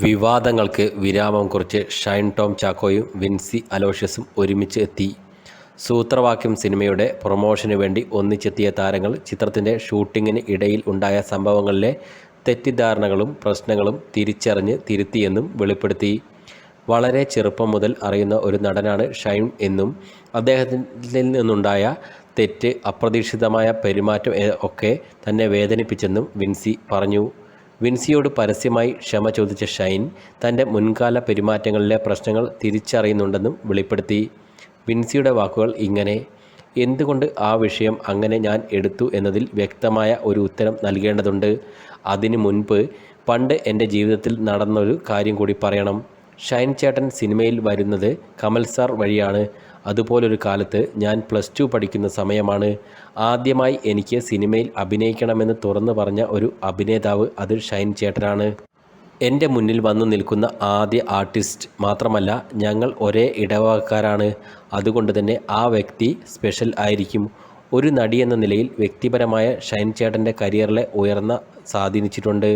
വിവാദങ്ങൾക്ക് വിരാമം കുറിച്ച് ഷൈൻ ടോം ചാക്കോയും വിൻസി അലോഷ്യസും ഒരുമിച്ച് എത്തി. സൂത്രവാക്യം സിനിമയുടെ പ്രൊമോഷന് വേണ്ടി ഒന്നിച്ചെത്തിയ താരങ്ങൾ ചിത്രത്തിന്റെ ഷൂട്ടിങ്ങിന് ഇടയിൽ ഉണ്ടായ സംഭവങ്ങളിലെ തെറ്റിദ്ധാരണകളും പ്രശ്നങ്ങളും തിരിച്ചറിഞ്ഞ് തിരുത്തിയെന്നും വെളിപ്പെടുത്തി. വളരെ ചെറുപ്പം മുതൽ അറിയുന്ന ഒരു നടനാണ് ഷൈൻ എന്നും അദ്ദേഹത്തിൽ നിന്നുണ്ടായ തെറ്റ് അപ്രതീക്ഷിതമായ പെരുമാറ്റം ഒക്കെ തന്നെ വേദനിപ്പിച്ചെന്നും വിൻസി പറഞ്ഞു. വിൻസിയോട് പരസ്യമായി ക്ഷമ ചോദിച്ച ഷൈൻ തന്റെ മുൻകാല പെരുമാറ്റങ്ങളിലെ പ്രശ്നങ്ങൾ തിരിച്ചറിയുന്നുണ്ടെന്നും വെളിപ്പെടുത്തി. വിൻസിയുടെ വാക്കുകൾ ഇങ്ങനെ എന്തുകൊണ്ട് ആ വിഷയം അങ്ങനെ ഞാൻ എടുത്തു എന്നതിൽ വ്യക്തമായ ഒരു ഉത്തരം നൽകേണ്ടതുണ്ട്. അതിനു മുൻപ് പണ്ട് എന്റെ ജീവിതത്തിൽ നടന്നൊരു കാര്യം കൂടി പറയണം. ഷൈൻ ചേട്ടൻ സിനിമയിൽ വരുന്നത് കമൽ സാർ വഴിയാണ്. അതുപോലൊരു കാലത്ത് ഞാൻ പ്ലസ് ടു പഠിക്കുന്ന സമയമാണ് ആദ്യമായി എനിക്ക് സിനിമയിൽ അഭിനയിക്കണമെന്ന് തുറന്നു പറഞ്ഞ ഒരു അഭിനേതാവ് അത് ഷൈൻ ചേട്ടനാണ്. എന്റെ മുന്നിൽ വന്നു നിൽക്കുന്ന ആദ്യ ആർട്ടിസ്റ്റ് മാത്രമല്ല ഞങ്ങൾ ഒരേ ഇടവകക്കാരാണ്. അതുകൊണ്ട് തന്നെ ആ വ്യക്തി സ്പെഷ്യൽ ആയിരിക്കും. ഒരു നടി എന്ന നിലയിൽ വ്യക്തിപരമായ ഷൈൻ ചേട്ടന്റെ കരിയറിലെ ഉയർന്ന സ്വാധീനിച്ചിട്ടുണ്ട്.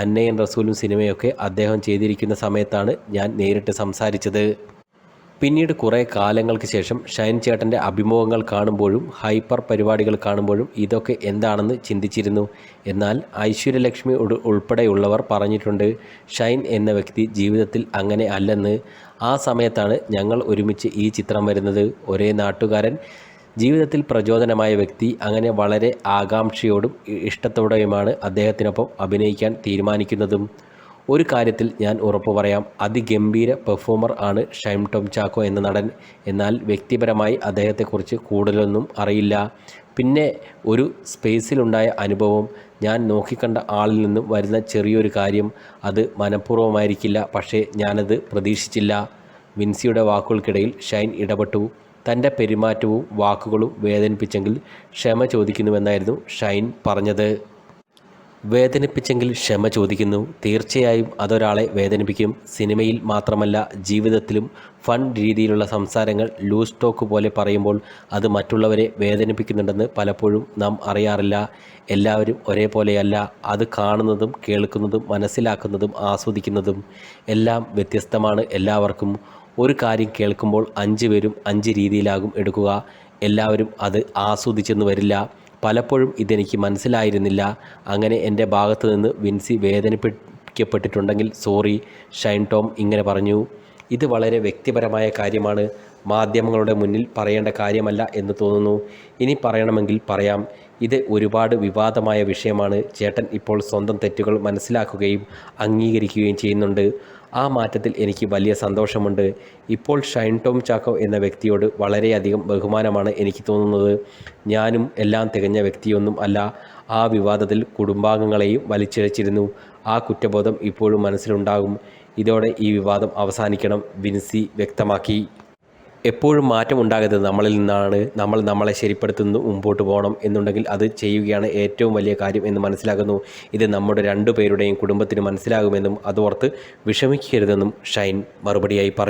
അന്നയും റസൂലും സിനിമയൊക്കെ അദ്ദേഹം ചെയ്തിരിക്കുന്ന സമയത്താണ് ഞാൻ നേരിട്ട് സംസാരിച്ചത്. പിന്നീട് കുറേ കാലങ്ങൾക്ക് ശേഷം ഷൈൻ ചേട്ടന്റെ അഭിമുഖങ്ങൾ കാണുമ്പോഴും ഹൈപ്പർ പരിപാടികൾ കാണുമ്പോഴും ഇതൊക്കെ എന്താണെന്ന് ചിന്തിച്ചിരുന്നു. എന്നാൽ ഐശ്വര്യലക്ഷ്മി ഉൾ- ഉൾപ്പെടെയുള്ളവർ പറഞ്ഞിട്ടുണ്ട് ഷൈൻ എന്ന വ്യക്തി ജീവിതത്തിൽ അങ്ങനെ അല്ലെന്ന്. ആ സമയത്താണ് ഞങ്ങൾ ഒരുമിച്ച് ഈ ചിത്രം വരുന്നത്. ഒരേ നാട്ടുകാരൻ ജീവിതത്തിൽ പ്രചോദനമായ വ്യക്തി അങ്ങനെ വളരെ ആകാംക്ഷയോടും ഇഷ്ടത്തോടെയുമാണ് അദ്ദേഹത്തിനൊപ്പം അഭിനയിക്കാൻ തീരുമാനിക്കുന്നതും. ഒരു കാര്യത്തിൽ ഞാൻ ഉറപ്പു പറയാം. അതിഗംഭീര പെർഫോമർ ആണ് ഷൈം ടോം ചാക്കോ എന്ന നടൻ. എന്നാൽ വ്യക്തിപരമായി അദ്ദേഹത്തെക്കുറിച്ച് കൂടുതലൊന്നും അറിയില്ല. പിന്നെ ഒരു സ്പേസിലുണ്ടായ അനുഭവം. ഞാൻ നോക്കിക്കണ്ട ആളിൽ നിന്നും വരുന്ന ചെറിയൊരു കാര്യം. അത് മനഃപൂർവമായിരിക്കില്ല. പക്ഷേ ഞാനത് പ്രതീക്ഷിച്ചില്ല. വിൻസിയുടെ വാക്കുകൾക്കിടയിൽ ഷൈൻ ഇടപെട്ടു. തന്റെ പെരുമാറ്റവും വാക്കുകളും വേദനിപ്പിച്ചെങ്കിൽ ക്ഷമ ചോദിക്കുന്നുവെന്നായിരുന്നു ഷൈൻ പറഞ്ഞത്. വേദനിപ്പിച്ചെങ്കിൽ ക്ഷമ ചോദിക്കുന്നു. തീർച്ചയായും അതൊരാളെ വേദനിപ്പിക്കും. സിനിമയിൽ മാത്രമല്ല ജീവിതത്തിലും ഫൺ രീതിയിലുള്ള സംസാരങ്ങൾ ലൂസ് ടോക്ക് പോലെ പറയുമ്പോൾ അത് മറ്റുള്ളവരെ വേദനിപ്പിക്കുന്നുണ്ടെന്ന് പലപ്പോഴും നാം അറിയാറില്ല. എല്ലാവരും ഒരേപോലെയല്ല. അത് കാണുന്നതും കേൾക്കുന്നതും മനസ്സിലാക്കുന്നതും ആസ്വദിക്കുന്നതും എല്ലാം വ്യത്യസ്തമാണ് എല്ലാവർക്കും. ഒരു കാര്യം കേൾക്കുമ്പോൾ അഞ്ച് പേരും അഞ്ച് രീതിയിലാകും എടുക്കുക. എല്ലാവരും അത് ആസ്വദിച്ചെന്ന് വരില്ല. പലപ്പോഴും ഇതെനിക്ക് മനസ്സിലായിരുന്നില്ല. അങ്ങനെ എന്റെ ഭാഗത്തു നിന്ന് വിൻസി വേദനിപ്പിക്കപ്പെട്ടിട്ടുണ്ടെങ്കിൽ സോറി ഷൈൻ ടോം ഇങ്ങനെ പറഞ്ഞു. ഇത് വളരെ വ്യക്തിപരമായ കാര്യമാണ്. മാധ്യമങ്ങളുടെ മുന്നിൽ പറയേണ്ട കാര്യമല്ല എന്ന് തോന്നുന്നു. ഇനി പറയണമെങ്കിൽ പറയാം. ഇത് ഒരുപാട് വിവാദമായ വിഷയമാണ്. ചേട്ടൻ ഇപ്പോൾ സ്വന്തം തെറ്റുകൾ മനസ്സിലാക്കുകയും അംഗീകരിക്കുകയും ചെയ്യുന്നുണ്ട്. ആ മാറ്റത്തിൽ എനിക്ക് വലിയ സന്തോഷമുണ്ട്. ഇപ്പോൾ ഷൈൻ ടോം ചാക്കോ എന്ന വ്യക്തിയോട് വളരെയധികം ബഹുമാനമാണ് എനിക്ക് തോന്നുന്നത്. ഞാനും എല്ലാം തികഞ്ഞ വ്യക്തിയൊന്നും അല്ല. ആ വിവാദത്തിൽ കുടുംബാംഗങ്ങളെയും വലിച്ചിഴച്ചിരുന്നു. ആ കുറ്റബോധം ഇപ്പോഴും മനസ്സിലുണ്ടാകും. ഇതോടെ ഈ വിവാദം അവസാനിക്കണം. വിൻസി വ്യക്തമാക്കി. എപ്പോഴും മാറ്റം ഉണ്ടാകരുത് നമ്മളിൽ നിന്നാണ് നമ്മൾ നമ്മളെ ശരിപ്പെടുത്തുന്നു മുമ്പോട്ട് പോകണം എന്നുണ്ടെങ്കിൽ അത് ചെയ്യുകയാണ് ഏറ്റവും വലിയ കാര്യം എന്ന് മനസ്സിലാക്കുന്നു ഇത് നമ്മുടെ രണ്ടു പേരുടെയും കുടുംബത്തിന് മനസ്സിലാകുമെന്നും അതോർത്ത് വിഷമിക്കരുതെന്നും ഷൈൻ മറുപടിയായി പറഞ്ഞു